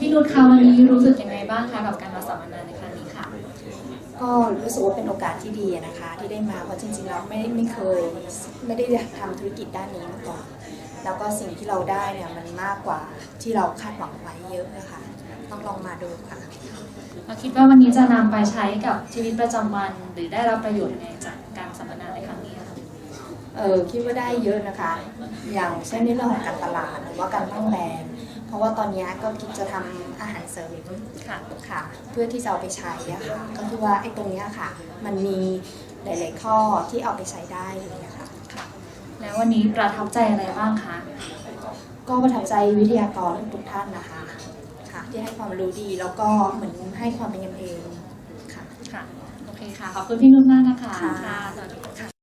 พี่นุชคะวันนี้รู้สึกยังไงบ้างคะกับการมาสัมมนาในครั้งนี้ค่ะ ก็รู้สึกว่าเป็นโอกาสที่ดีนะคะ ที่ได้มาเพราะจริงๆเราไม่ไม่เคย ไม่ได้ทำธุรกิจด้านนี้มาก่อน แล้วก็สิ่งที่เราได้เนี่ยมันมากกว่าที่เราคาดหวังไว้เยอะนะคะ ต้องลองมาดูค่ะ เราคิดว่าวันนี้จะนำไปใช้กับชีวิตประจำวัน หรือได้รับประโยชน์ยังไงจากการสัมมนาในครั้งนี้คะเออคิดว่าได้เยอะนะคะ อย่างเช่นในเรื่องของการตลาดหรือว่าการตั้งแบรนด์ เพราะว่าตอนนี้ก็คิดจะทำอาหารเสริมค่ะค่ะ เพื่อที่จะเอาไปใช้อะค่ะ ก็คือว่าไอ้ตรงเนี้ยค่ะ มันมีหลาย ๆ ข้อที่เอาไปใช้ได้เลยนะคะค่ะ แล้ววันนี้ประทับใจอะไรบ้างคะ ก็ประทับใจวิทยากรทุกท่านนะคะค่ะ ที่ให้ความรู้ดีแล้วก็เหมือนให้ความเป็นกันเองค่ะค่ะโอเคค่ะขอบคุณพี่นุชมากนะคะค่ะสวัสดีค่ะ